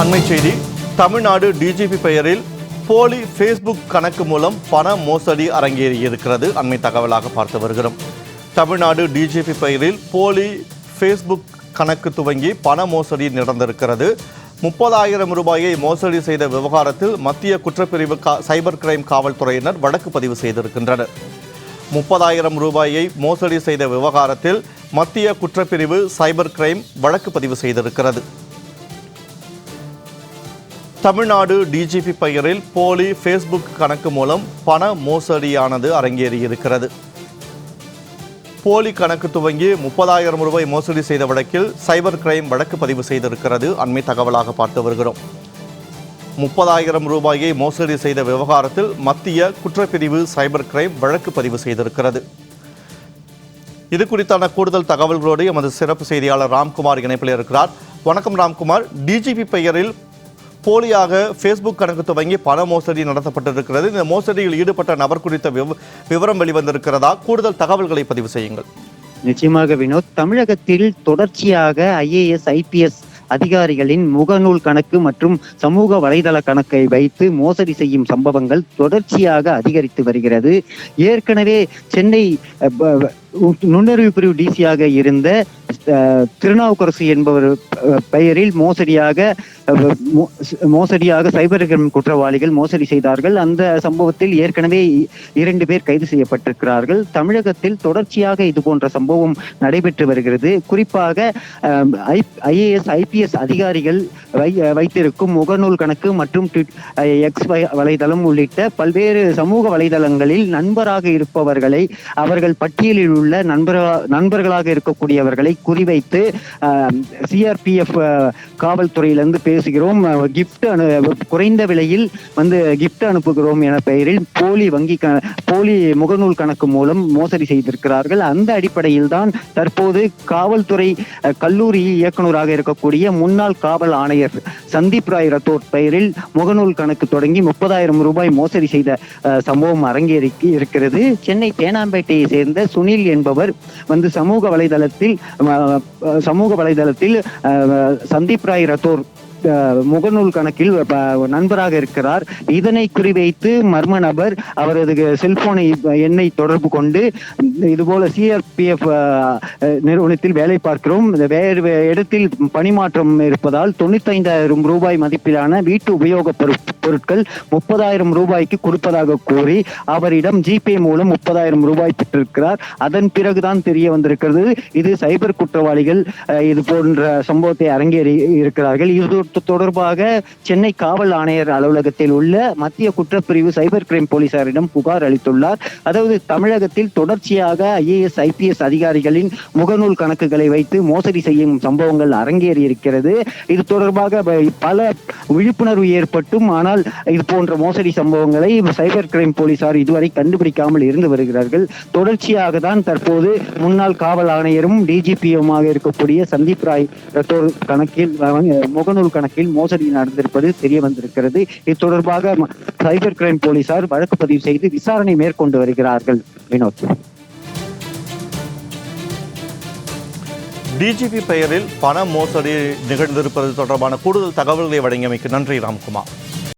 அண்மை செய்தி. தமிழ்நாடு டிஜிபி பெயரில் போலி ஃபேஸ்புக் கணக்கு மூலம் பண மோசடி அரங்கேறியிருக்கிறது அண்மை தகவலாக பார்த்து வருகிறோம். தமிழ்நாடு டிஜிபி பெயரில் போலி ஃபேஸ்புக் கணக்கு துவங்கி பண மோசடி நடந்திருக்கிறது. முப்பதாயிரம் ரூபாயை மோசடி செய்த விவகாரத்தில் மத்திய குற்றப்பிரிவு கா சைபர் கிரைம் காவல்துறையினர் வழக்கு பதிவு செய்திருக்கின்றனர். முப்பதாயிரம் ரூபாயை மோசடி செய்த விவகாரத்தில் மத்திய குற்றப்பிரிவு சைபர் கிரைம் வழக்கு பதிவு செய்திருக்கிறது. தமிழ்நாடு டிஜிபி பெயரில் போலி ஃபேஸ்புக் கணக்கு மூலம் பண மோசடியானது அரங்கேறியிருக்கிறது. போலி கணக்கு துவங்கி முப்பதாயிரம் ரூபாய் மோசடி செய்த வழக்கில் சைபர் கிரைம் வழக்கு பதிவு செய்திருக்கிறது. அண்மை தகவலாக பார்த்து வருகிறோம். முப்பதாயிரம் ரூபாயை மோசடி செய்த விவகாரத்தில் மத்திய குற்றப்பிரிவு சைபர் கிரைம் வழக்கு பதிவு செய்திருக்கிறது. இது குறித்தான கூடுதல் தகவல்களோடு எமது சிறப்பு செய்தியாளர் ராம்குமார் இணைப்பில் இருக்கிறார். வணக்கம் ராம்குமார். டிஜிபி பெயரில் போலியாக ஃபேஸ்புக் கணக்கு துவங்கி பண மோசடி நடத்தப்பட்டிருக்கிறது. இந்த மோசடியில் ஈடுபட்ட நபர் குறித்த விவ- விவரம் வெளிவந்திருக்கிறதா? கூடுதல் தகவல்களை பதிவு செய்யுங்கள். நிச்சயமாக வினோத் தமிழகத்தில் தொடர்ச்சியாக ஐஏஎஸ் ஐபிஎஸ் அதிகாரிகளின் முகநூல் கணக்கு மற்றும் சமூக வலைதள கணக்கை வைத்து மோசடி செய்யும் சம்பவங்கள் தொடர்ச்சியாக அதிகரித்து வருகிறது. ஏற்கனவே சென்னை நுண்ணறிவு பிரிவு டிசியாக இருந்த திருநாவுக்கரசு என்பவர் பெயரில் மோசடியாக மோசடியாக சைபர் கிரைம் குற்றவாளிகள் மோசடி செய்தார்கள். அந்த சம்பவத்தில் ஏற்கனவே இ- இரண்டு பேர் கைது செய்யப்பட்டிருக்கிறார்கள். தமிழகத்தில் தொடர்ச்சியாக இது போன்ற சம்பவம் நடைபெற்று வருகிறது. குறிப்பாக ஐஏஎஸ் ஐபிஎஸ் அதிகாரிகள் வை வைத்திருக்கும் முகநூல் கணக்கு மற்றும் ட்விட்- எக்ஸ் வலைதளம் உள்ளிட்ட பல்வேறு சமூக வலைதளங்களில் நண்பராக இருப்பவர்களை அவர்கள் பட்டியலில் உள்ள நண்பர்களா நண்பர்களாக இருக்கக்கூடியவர்களை குறிவைத்து சிஆர்பிஎஃப் காவல்துறையிலிருந்து பேசுகிறோம். கிஃப்ட் அனு குறைந்த விலையில் வந்து கிஃப்ட் அனுப்புகிறோம் என பெயரில் போலி வங்கி க போலி முகநூல் கணக்கு மூலம் மோசடி செய்திருக்கிறார்கள். அந்த அடிப்படையில் தான் தற்போது காவல்துறை கல்லூரி இயக்குநராக இருக்கக்கூடிய முன்னாள் காவல் ஆணையர் சந்தீப் ராய் ரத்தோர் பெயரில் முகநூல் கணக்கு தொடங்கி முப்பதாயிரம் ரூபாய் மோசடி செய்த சம்பவம் அரங்கேறி இருக்கிறது. சென்னை தேனாம்பேட்டையை சேர்ந்த சுனில் என்பவர் வந்து சமூக வலைதளத்தில் சமூக வலைதளத்தில் சந்தீப் ராய் ரத்தோர் முகநூல் கணக்கில் நண்பராக இருக்கிறார். இதனை குறிவைத்து மர்ம நபர் அவரது செல்போனை எண்ணை தொடர்பு கொண்டு இதுபோல சிஆர்பிஎஃப் நிறுவனத்தில் வேலை பார்க்கிறோம். இந்த வேறு இடத்தில் பணிமாற்றம் இருப்பதால் தொண்ணூத்தைந்தாயிரம் ரூபாய் மதிப்பிலான வீட்டு உபயோக பொரு- பொருட்கள் முப்பதாயிரம் ரூபாய்க்கு கொடுப்பதாக கூறி அவரிடம் ஜிபே மூலம் முப்பதாயிரம் ரூபாய் பெற்றிருக்கிறார். அதன் பிறகுதான் தெரிய வந்திருக்கிறது. இது சைபர் குற்றவாளிகள் இது போன்ற சம்பவத்தை அரங்கேறி இருக்கிறார்கள். இது தொடர்பாக சென்னை காவல் ஆணையர் அலுவலகத்தில் உள்ள மத்திய குற்றப்பிரிவு சைபர் கிரைம் போலீசாரிடம் புகார் அளித்துள்ளார். அதாவது தமிழகத்தில் தொடர்ச்சியாக ஐஏஎஸ் ஐபிஎஸ் அதிகாரிகளின் முகநூல் கணக்குகளை வைத்து மோசடி செய்யும் சம்பவங்கள் அரங்கேறி இருக்கிறது. இது தொடர்பாக பல விழிப்புணர்வு ஏற்பட்டும் ஆனால் இது போன்ற மோசடி சம்பவங்களை சைபர் கிரைம் போலீசார் இதுவரை கண்டுபிடிக்காமல் இருந்து வருகிறார்கள். தொடர்ச்சியாக தான் தற்போது முன்னாள் காவல் ஆணையரும் டிஜிபியுமாக இருக்கக்கூடிய சந்தீப் ராய் கணக்கில் முகநூல் கணக்கில் மோசடி நடந்திருப்பது தெரிய வந்திருக்கிறது. இது தொடர்பாக சைபர் கிரைம் போலீசார் வழக்கு பதிவு செய்து விசாரணை மேற்கொண்டு வருகிறார்கள். வினோத். டிஜிபி பெயரில் பண மோசடி நிகழ்ந்திருப்பது தொடர்பான கூடுதல் தகவல்களை வழங்கியமைக்கு நன்றி ராம்குமார்.